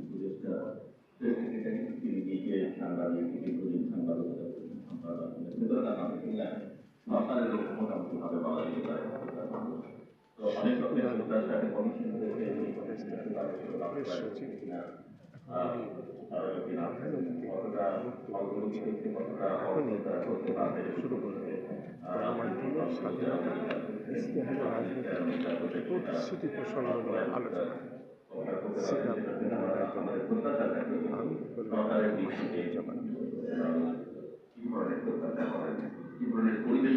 উপদেষ্টা তিনি নিজে সাংবাদিক দীর্ঘদিন সাংবাদিকতা করেছেন সম্পাদক ভেতরে তার নাম শুনলেন সরকারের লোক মোটামুটি ভাবে বলা যেতে পারে তো অনেক রকমের তার সাথে কমিশন কমিশন কতটা অগ্রগতি হচ্ছে কতটা অগ্রতা করতে পারবে শুরু আলোচনা সেটা আমি করেন কি ধরনের পরিবেশ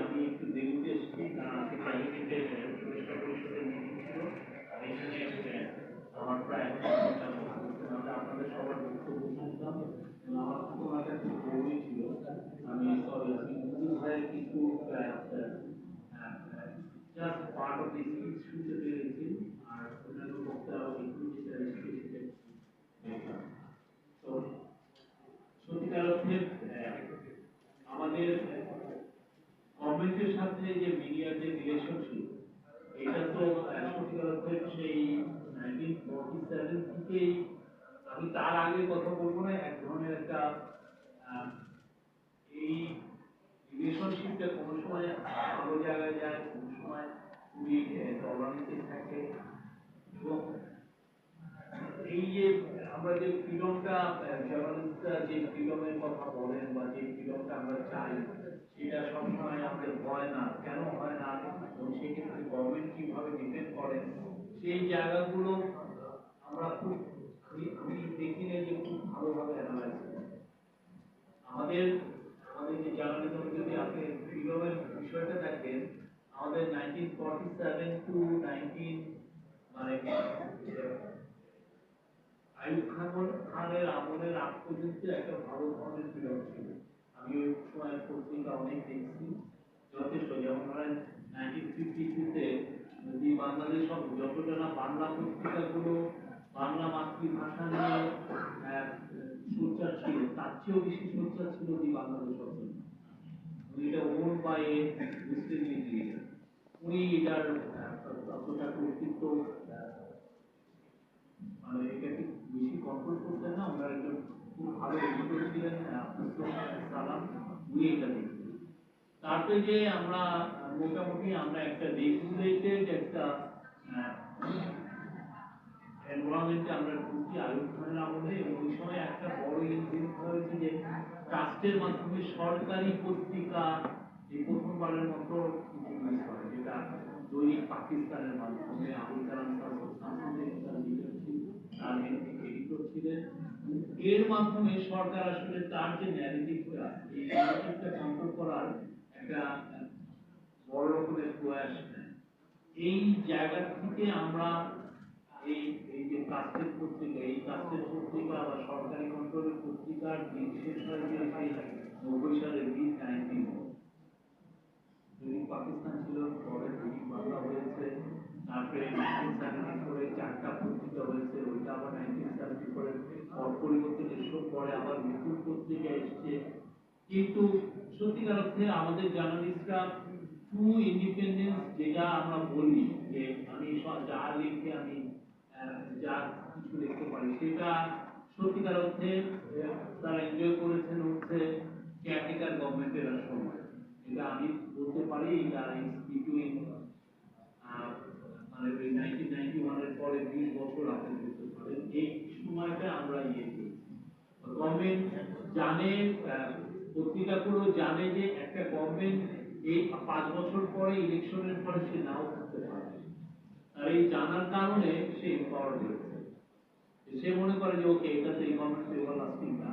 আমি একটু দেরিতে এসেছি কারণ আজকে প্রাইভেটে পরিষ্কার পরিষদের মিটিং ছিল আর এখানে এসে আমার প্রায় এক ঘণ্টার মতো তাহলে আপনাদের সবার বক্তব্য শুনতাম এবং আমার তোমার কাছে জরুরি ছিল আমি সরি আমি মুজিব ভাইয়ের কিছু just part of the speech শুনতে পেরেছি আর অন্যান্য বক্তারা একটু যেটা এসেছে দেখলাম তো সত্যিকার অর্থে আহ, আমাদের সাথে যে মিডিয়ার যে রিলেশনশিপ এটা তো আহ, সত্যিকার সেই নাইনটিন ফোরটি সেভেন থেকেই আমি তার আগে কথা বলব না এক ধরনের একটা এই রিলেশনশিপটা কোনো সময় ভালো জায়গায় যায় কোনো সময় খুবই তলানিতে থাকে। এবং এই যে আমরা যে ফ্রিডমটা জার্নালিস্টরা যে ফ্রিডমের কথা বলেন বা যে ফ্রিডমটা আমরা চাই সেটা সবসময় আমাদের হয় না কেন হয় না এবং সেক্ষেত্রে গভর্নমেন্ট কীভাবে ডিপেন্ড করেন, সেই জায়গাগুলো আমরা খুব আমি- দেখি না যে খুব ভালোভাবে অ্যানালাইজ আমাদের আমাদের যে জার্নালিজমে যদি আপনি ফ্রিডমের বিষয়টা দেখেন, আমাদের nineteen forty seven to nineteen মানে আইয়ুব খান খানের আমলের আগ পর্যন্ত একটা ভালো ধরনের ফ্রিডম ছিল। আমি ওই সময় পত্রিকা অনেক দেখছি। যথেষ্ট, যেমন ধরেন নাইনটিন ফিফটি টুতে যদি বাংলাদেশ সব যতটা না বাংলা পত্রিকাগুলো, বাংলা মাতৃভাষা নিয়ে সোচ্চার ছিল, তার চেয়েও বেশি সোচ্চার ছিল দি বাংলাদেশ অঞ্চল এটা own by a Muslim League উনি এটার ততটা কর্তৃত্ব মানে এটাকে বেশি কন্ট্রোল করতেন না, ওনার একজন খুব ভালো এডিটর ছিলেন আব্দুল সালাম, উনি এটা দেখতেন তারপরে যে আমরা মোটামুটি আমরা একটা রেগুলেটেড একটা এনভায়রনমেন্টে আমরা ঢুকি আয়ুব খানের আমলে এবং ওই সময় একটা বড় ইঞ্জিন হয়েছে যে ট্রাস্টের মাধ্যমে সরকারি পত্রিকা এই প্রথমবারের মতো ইন্ট্রোডিউস হয় যেটা দৈনিক পাকিস্তানের মাধ্যমে আবুল কালাম তার এর মাধ্যমে সরকার আসলে তার যে ন্যারেটিভটা এই ন্যারেটিভটা কন্ট্রোল করার একটা প্রয়াস এই জায়গা থেকে আমরা এই এই যে পত্রিকা, এই পত্রিকা বা সরকারি কন্ট্রোলের পত্রিকার দিন শেষ সেই নব্বই দৈনিক পাকিস্তান ছিল, পরে বাংলা হয়েছে, তারপরে নাইনটিন সেভেন্টি ফোরে চারটা পত্রিকা হয়েছে, ওইটা আবার নাইনটিন সেভেন্টি ফোরে এসব পরে আবার নতুন পত্রিকা এসছে। কিন্তু সত্যিকার অর্থে আমাদের জার্নালিস্টরা টু ইন্ডিপেন্ডেন্স যেটা আমরা বলি যে আমি যা লিখে আমি যা কিছু লিখতে পারি, সেটা সত্যিকার অর্থে তারা এনজয় করেছেন হচ্ছে কেয়ারটেকার গভর্নমেন্টের সময়। এটা আমি বলতে পারি, এটা বিটুইন মানে ওই নাইনটিন নাইনটি ওয়ানের পরে বিশ বছর আপনি বলতে পারেন, এই সময়টা আমরা ইয়ে করি গভর্নমেন্ট জানে পত্রিকাগুলো জানে যে একটা গভর্নমেন্ট এই পাঁচ বছর পরে ইলেকশনের পরে সে নাও থাকতে পারে আর এই জানার কারণে সে এম্পাওয়ার হয়েছে। সে মনে করে যে, ওকে, এটা তো এই গভর্নমেন্ট এভার লাস্টিং না।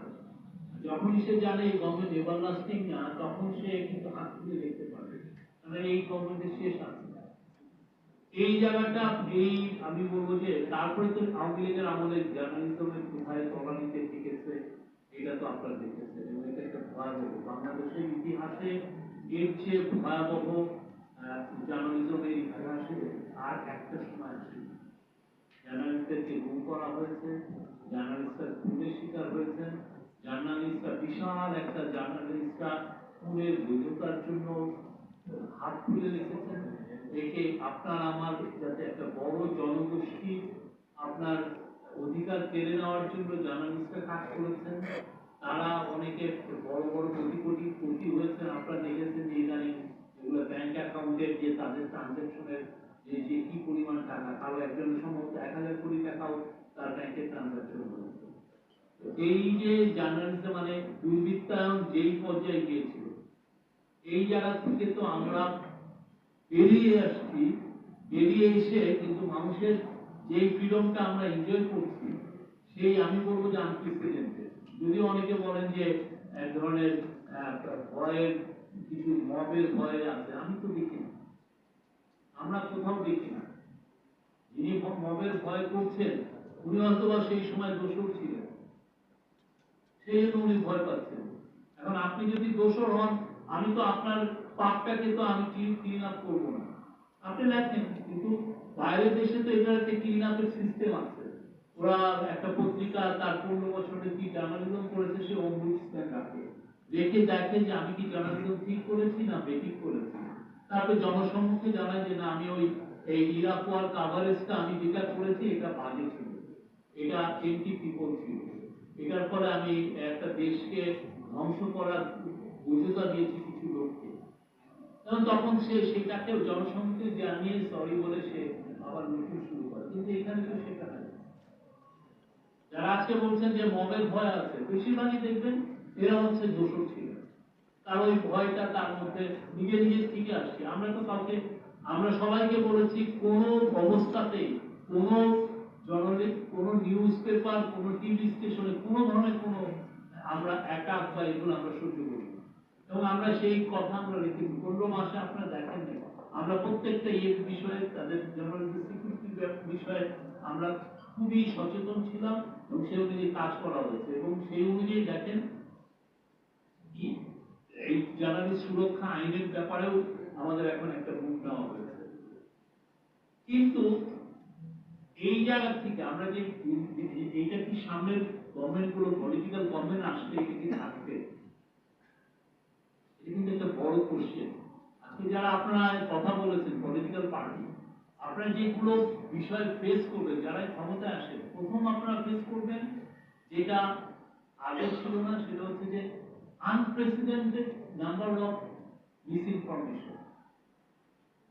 যখনই সে জানে এই গভর্নমেন্ট এভার লাস্টিং না, তখন সে কিন্তু হাত তুলে দেখতে পারে মানে এই গভর্নমেন্টের শেষ আছে এই জায়গাটা এই আমি বলব যে, তারপরে তো আওয়ামী লীগের আমলে জার্নালিজমের কোথায় তলানিতে টিকেছে, এটা তো আপনারা দেখেছেন। এবং এটা একটা ভয়াবহ, বাংলাদেশের ইতিহাসে এর চেয়ে ভয়াবহ জার্নালিজমের ইতিহাসে আর একটা সময় আসে জার্নালিস্টদেরকে গুম করা হয়েছে, জার্নালিস্টরা খুনের শিকার হয়েছেন, জার্নালিস্টরা বিশাল একটা জার্নালিস্টরা খুনের বৈধতার জন্য হাত তুলে রেখেছেন। রেখে আপনার আমার যাতে একটা বড় জনগোষ্ঠী আপনার অধিকার কেড়ে নেওয়ার জন্য জার্নালিস্টরা কাজ করেছেন তারা অনেকে বড় বড় কোটি কোটি হয়েছেন, আপনারা দেখেছেন যে ইদানিং এগুলো ব্যাংক অ্যাকাউন্টের যে তাদের ট্রানজাকশনের যে যে কি পরিমাণ টাকা, কারও একজনের সম্ভবত এক হাজার কোটি টাকাও তার ব্যাংকে ট্রানজাকশন হয়েছে। এই যে জার্নালিস্ট মানে দুর্বৃত্তায়ন যেই পর্যায়ে গিয়েছিল, এই জায়গা থেকে তো আমরা বেরিয়ে আসছি, বেরিয়ে এসে কিন্তু মানুষের যে ফ্রিডমটা আমরা এনজয় করছি, সেই আমি বলব যে আনপ্রেসিডেন্টেড যদিও অনেকে বলেন যে এক ধরনের ভয়ের কিছু মবের ভয় আছে, আমি তো দেখি না। আমরা কোথাও দেখি না। যিনি মবের ভয় করছেন, উনি হয়তো বা সেই সময় দোষর ছিলেন। সেই জন্য উনি ভয় পাচ্ছেন। এখন আপনি যদি দোষর হন, আমি তো আপনার পাপটাকে তো আমি ক্লিন আপ করব না। আপনি লেখেন, কিন্তু বাইরের দেশে তো এটার একটা ক্লিন আপের সিস্টেম আছে। ওরা একটা পত্রিকা তার পনেরো বছরে কি জার্নালিজম করেছে, সে অম্বুডসম্যান রাখে রেখে। দেখে যে আমি কি জার্নালিজম ঠিক করেছি না বেঠিক করেছি। তারপরে জনসম্মুখে জানায় যে না, আমি ওই, এই ইরাকোয়ার কাভারেজটা আমি যেটা করেছি, এটা বাজে ছিল। এটা এন্টি পিপল ছিল। এটার ফলে আমি একটা দেশকে ধ্বংস করার বৈধতা দিয়েছি কিছু লোককে। এবং তখন সে সেটাকে জনসম্মুখে জানিয়ে সরি বলে সে আবার নতুন শুরু করে। কিন্তু এখানে তো সেটা যারা আজকে বলছেন যে মবের ভয় আছে, বেশিরভাগই দেখবেন এরা হচ্ছে দোষর ছিল। তার ওই ভয়টা তার মধ্যে নিজে নিজে থেকে আসছে। আমরা তো কাউকে, আমরা সবাইকে বলেছি, কোন অবস্থাতেই কোন জর্নালিক কোন নিউজ পেপার কোন টিভি স্টেশনে কোনো ধরনের কোনো আমরা একা বা এগুলো আমরা সহ্য করি এবং আমরা সেই কথা আমরা রেখেছি পনেরো মাসে আপনারা দেখেন আমরা প্রত্যেকটা ইয়ে বিষয়ে, তাদের জার্নালিজম সিকিউরিটি বিষয়ে আমরা খুবই সচেতন ছিলাম এবং সেই অনুযায়ী কাজ করা হয়েছে এবং সেই অনুযায়ী দেখেন এই জার্নালিস্ট সুরক্ষা আইনের ব্যাপারেও আমাদের এখন একটা মুখ নেওয়া হয়েছে। কিন্তু এই জায়গা থেকে আমরা যে- এইটা কি সামনের গভর্নমেন্টগুলো পলিটিক্যাল গভর্নমেন্ট আসলে এটা কি থাকবে? এটা কিন্তু একটা বড় কোশ্চেন আজকে যারা আপনারা কথা বলেছেন পলিটিক্যাল পার্টি আপনারা যেগুলো বিষয় ফেস করবেন যারা ক্ষমতায় আসে প্রথম আপনারা ফেস করবেন যেটা আগে ছিল না, সেটা হচ্ছে যে unprecedented number of misinformation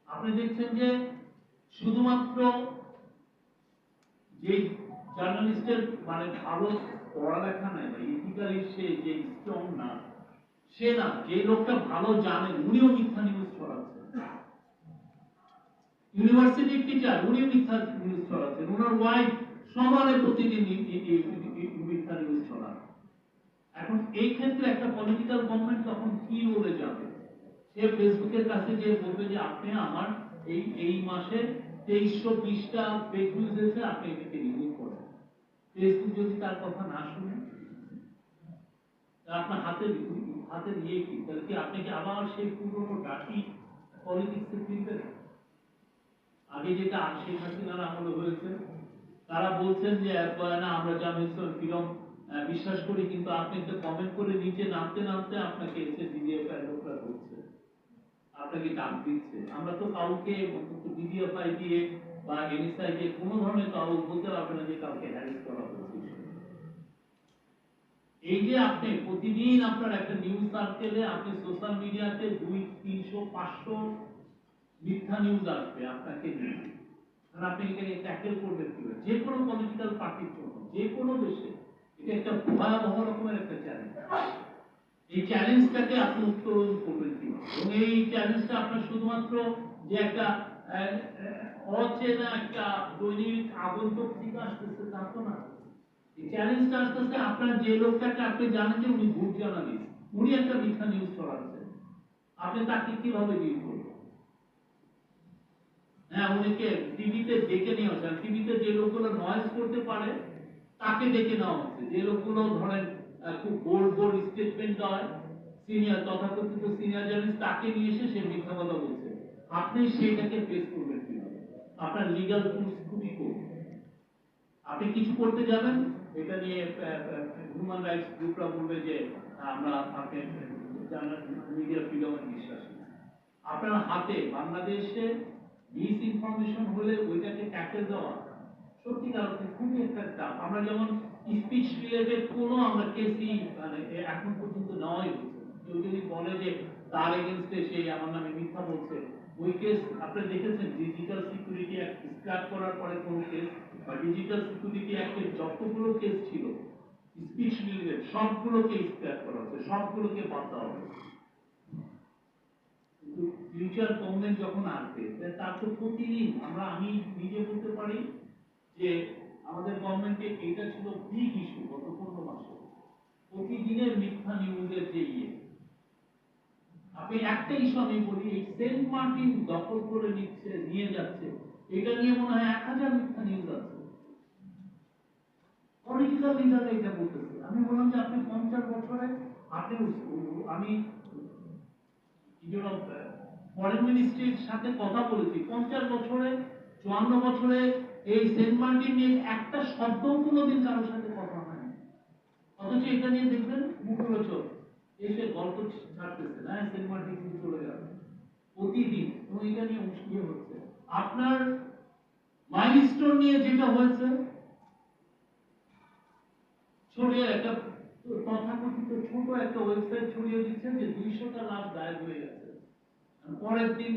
আপনি দেখছেন যে শুধুমাত্র যে জার্নালিস্টের মানে ভালো পড়ালেখা নাই বা ইথিক্যালি সে যে স্ট্রং না, সে না, যে লোকটা ভালো জানেন, উনিও মিথ্যা নিউজ ছড়াচ্ছেন ইউনিভার্সিটির টিচার উনিও মিথ্যা নিউজ ছড়াচ্ছেন। ওনার ওয়াইফ সমানে প্রতিদিন মিথ্যা নিউজ ছড়ান এখন এই ক্ষেত্রে একটা পলিটিক্যাল গভর্নমেন্ট তখন কি বলে যাবে? সে ফেসবুকের কাছে যে বলবে যে, আপনি আমার এই এই মাসে তেইশশো বিশটা ফেক নিউজ এসে আপনি এটাকে রিমুভ করেন। ফেসবুক যদি তার কথা না শুনে আপনার হাতে হাতের ইয়ে কি? তাহলে কি আপনি কি আবার সেই পুরনো ডাটি পলিটিক্সে ফিরবেন আগে যেটা শেখ হাসিনার আমলে হয়েছে তারা বলছেন যে না, আমরা জার্নালিজম ফ্রিডম বিশ্বাস করি, কিন্তু আপনি একটা কমেন্ট করে নিচে নামতে নামতে আপনাকে এসে ডিডিএফআই লোকরা ধরছে। আপনাকে ডাক দিচ্ছে। আমরা তো কাউকে ডিডিএফআই দিয়ে বা এনএসআই দিয়ে কোনো ধরনের কাউ বলতে পারবে না যে কাউকে হ্যারেস করা হয়েছে এই যে আপনি প্রতিদিন আপনার একটা নিউজ সার্কেলে আপনি সোশ্যাল মিডিয়াতে দুই, তিনশো, পাঁচশো মিথ্যা নিউজ আসবে আপনাকে নিয়ে। কারণ আপনি এটাকে ট্যাকেল করবেন কীভাবে? যে কোনো পলিটিক্যাল পার্টির জন্য, যে কোনো দেশে। এটা একটা ভয়াবহ রকমের একটা চ্যালেঞ্জ এই চ্যালেঞ্জটাকে আপনি উত্তরণ করবেন কীভাবে? এবং এই চ্যালেঞ্জটা আপনার শুধুমাত্র যে একটা অচেনা একটা দৈনিক আগন্তক থেকে আসতেছে, তা তো না। এই চ্যালেঞ্জটা আসতেছে আপনার যে লোকটাকে আপনি জানেন যে উনি ভুল জার্নালিস্ট উনি একটা মিথ্যা নিউজ ছড়াচ্ছেন। আপনি তাকে কীভাবে ডিল করবেন? হ্যাঁ উনিকে টিভিতে ডেকে নিয়ে আসে টিভিতে যে লোকগুলো নয়েজ করতে পারে, তাকে ডেকে নেওয়া হচ্ছে যে লোকগুলো ধরেন খুব বোল্ড বোল্ড স্টেটমেন্ট দেয় সিনিয়র তথাকথিত সিনিয়র জার্নালিস্ট তাকে নিয়ে এসে সে মিথ্যা কথা বলছে। আপনি সেটাকে ফেস করবেন কীভাবে? আপনার লিগাল টুলস খুবই কম। আপনি কিছু করতে যাবেন? এটা নিয়ে হিউম্যান রাইটস গ্রুপরা বলবে যে, আমরা আপনাকে মিডিয়া ফ্রিডমে বিশ্বাস আপনার হাতে বাংলাদেশে মিস ইনফরমেশন হলে ওইটাকে ট্যাকেল দেওয়া সত্যিকার অর্থে খুবই একটা চাপ। আমরা যেমন স্পিচ রিলেটেড কোনো আমরা কেসই মানে এখন পর্যন্ত নেওয়াই কেউ যদি বলে যে তার এগেনস্টে সে আমার নামে মিথ্যা বলছে, ওই কেস আপনি দেখেছেন? ডিজিটাল সিকিউরিটি অ্যাক্ট স্ক্র্যাপ করার পরে কোন কেস বা ডিজিটাল সিকিউরিটি অ্যাক্টের যতগুলো কেস ছিল স্পিচ রিলেটেড সবগুলোকে স্ক্র্যাপ করা হচ্ছে সবগুলোকে বাদ দেওয়া কিন্তু ফিউচার গভর্নমেন্ট যখন আসবে তার তো প্রতিদিন আমরা, আমি নিজে বলতে পারি যে আমাদের গভর্নমেন্টে এটা ছিল বিগ ইস্যু গত পনেরো মাসে। প্রতিদিনের মিথ্যা নিউজের যে ইয়ে। আপনি একটা ইস্যু আমি বলি, এই সেন্ট মার্টিন দখল করে নিচ্ছে, নিয়ে যাচ্ছে, এটা নিয়ে মনে হয় এক হাজার মিথ্যা নিউজ আছে। পলিটিক্যাল লিডাররা এটা বলতেছে। আমি বললাম যে আপনি পঞ্চাশ বছরে, আপনি আমি ফরেন মিনিস্ট্রির সাথে কথা বলেছি। পঞ্চাশ বছরে, চুয়ান্ন বছরে এই সেন্ট মার্টিন নিয়ে একটা শব্দ কোনোদিন কারোর সাথে কথা হয়নি। অথচ এটা নিয়ে দেখবেন মুখরোচক। এসে গল্প ছাড়তেছে, না? সেন্ট মার্টিন কিন্তু চলে গেল। প্রতিদিন, এবং এটা নিয়ে মুশকিল হচ্ছে। আপনার মাইলস্টোন নিয়ে যেটা হয়েছে ছড়িয়ে একটা তথাকথিত ছোট একটা ওয়েবসাইট ছড়িয়ে যে দুইশোটা গায়েব হয়ে গেছে। পরের দিন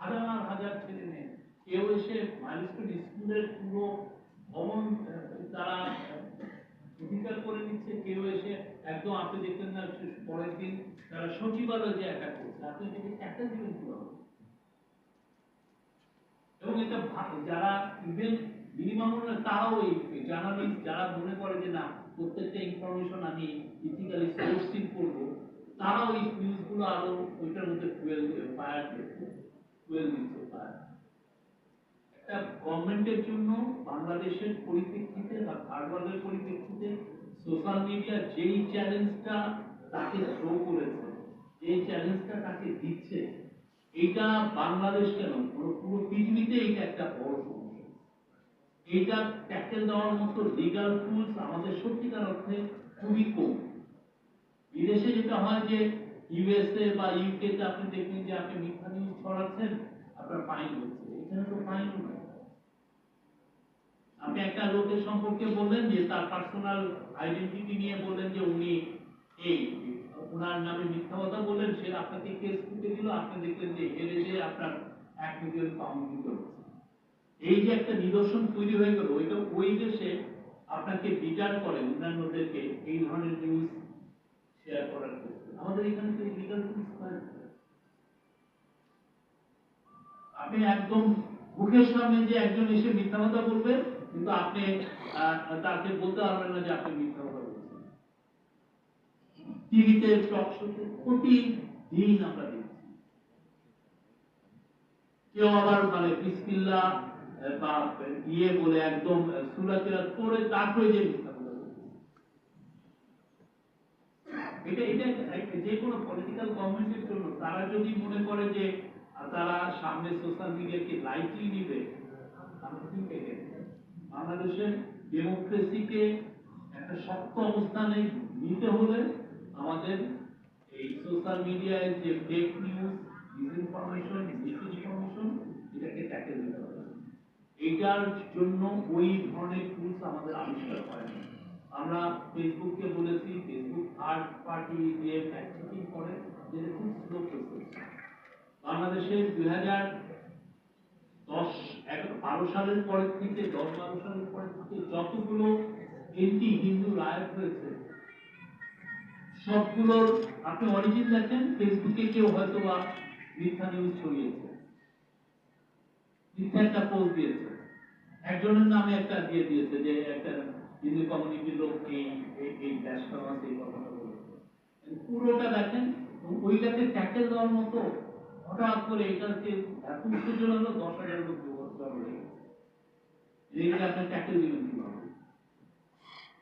হাজার হাজার ছেলে মেয়ে। কেউ এসে মাইলস্টোন স্কুলের পুরো ভবন তারা অধিকার করে নিচ্ছে। কেউ এসে একদম আপনি না পরের দিন তারা সচিবালয় যে অ্যাটাক করছে, আপনি একটা কীভাবে এবং এটা যারা ইভেন মিনিমাম তারাও এই জার্নালিস্ট যারা মনে করে যে না প্রত্যেকটা ইনফরমেশন আমি ইথিক্যালি সোর্সিং করব। তারাও এই নিউজগুলো আরও ওইটার মধ্যে ফুয়েল ফায়ার ফুয়েল দিচ্ছে ফায়ার একটা গভর্নমেন্টের জন্য বাংলাদেশের পরিপ্রেক্ষিতে বা ভারতবর্ষের পরিপ্রেক্ষিতে সোশ্যাল মিডিয়া যেই চ্যালেঞ্জটা তাকে থ্রো করেছে, যেই চ্যালেঞ্জটা তাকে দিচ্ছে, এইটা বাংলাদেশ কেন? পুরো পুরো পৃথিবীতে এইটা একটা বড় সমস্যা। এইটা ট্যাকেল দেওয়ার মতো লিগাল টুলস আমাদের সত্যিকার অর্থে খুবই কম। বিদেশে যেটা হয় যে ইউএসএ বা ইউকে তে আপনি দেখবেন যে আপনি মিথ্যা নিউজ ছড়াচ্ছেন, আপনার ফাইন হচ্ছে। এখানে তো ফাইন আপনি একটা লোকের সম্পর্কে বললেন যে তার পার্সোনাল আইডেন্টিটি নিয়ে বললেন যে উনি এই ওনার নামে মিথ্যা কথা বললেন, সে আপনাকে কেস দিল, আপনি দেখলেন যে হেরে যে আপনার এক মিলিয়ন পাউন্ড দিতে হচ্ছে। এই যে একটা নিদর্শন তৈরি হয়ে গেল, ওইটা ওই দেশে আপনাকে বিচার করে অন্যান্যদেরকে এই ধরনের নিউজ শেয়ার করার আমাদের এখানে তো লিগাল টুলস নাই আপনি একদম মুখের সামনে যে একজন এসে মিথ্যা কথা বলবে, কিন্তু আপনি তাকে বলতে পারবেন না যে আপনি মিথ্যা কথা বলছেন। টিভিতে, টক শোতে প্রতিদিন আমরা দেখছি। কেউ আবার মানে বিসমিল্লা বা ইয়ে বলে একদম সুরাতিরা করে তারপরে যে এটা এটা যে কোনো পলিটিক্যাল গভর্নমেন্টের জন্য তারা যদি মনে করে যে তারা সামনে সোশ্যাল মিডিয়াকে লাইটলি নিবে বাংলাদেশের ডেমোক্রেসিকে একটা শক্ত অবস্থানে নিতে হলে আমাদের এই সোশ্যাল মিডিয়ায় যে ফেক নিউজ ডিসইনফরমেশন মিসইনফরমেশন এটাকে ট্যাকেল দিতে হবে এইটার জন্য ওই ধরনের টুলস আমাদের আবিষ্কার হয় না আমরা ফেসবুককে বলেছি ফেসবুক থার্ড পার্টি দিয়ে ফ্যাক্ট করে যেটা খুব স্লো প্রসেস বাংলাদেশে দুই হাজার দশ, এগারো, বারো সালের পরের থেকে, দশ, বারো সালের পরের থেকে যতগুলো এন্টি হিন্দু রায়ত হয়েছে, সবগুলোর আপনি অরিজিন দেখেন ফেসবুকে কেউ হয়তো বা মিথ্যা নিউজ ছড়িয়েছে। একটা পোস্ট দিয়েছে। একজনের নামে একটা দিয়ে দিয়েছে যে একটা হিন্দু কমিউনিটির লোক এই এই- এই ব্যাস আছে, এই কথাটা পুরোটা দেখেন, ওইটাকে ট্যাকেল দেওয়ার মতো হঠাৎ করে এটাকে এত উত্তেজনা হলো, দশ হাজার লোক জড়ো হয়ে এইটা আপনি ট্যাকেল দিবেন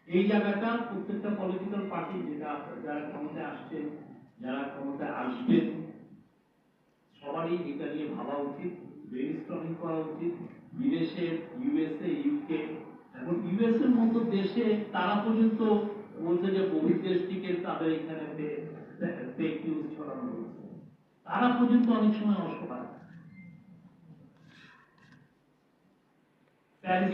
এই জায়গাটা প্রত্যেকটা পলিটিক্যাল পার্টি যেটা যারা ক্ষমতায় আসছে যারা ক্ষমতায় আসবেন, সবারই এটা নিয়ে ভাবা উচিত। ব্রেন করা উচিত বিদেশে ইউএসএ ইউকে এমনকি ইউএসের মতো দেশে তারা পর্যন্ত বলছে যে বহির্দেশটিকে তাদের এখানে ফেক নিউজ ছড়ানো হয়েছে। তারা পর্যন্ত অনেক সময় অসহায়। প্যারিসে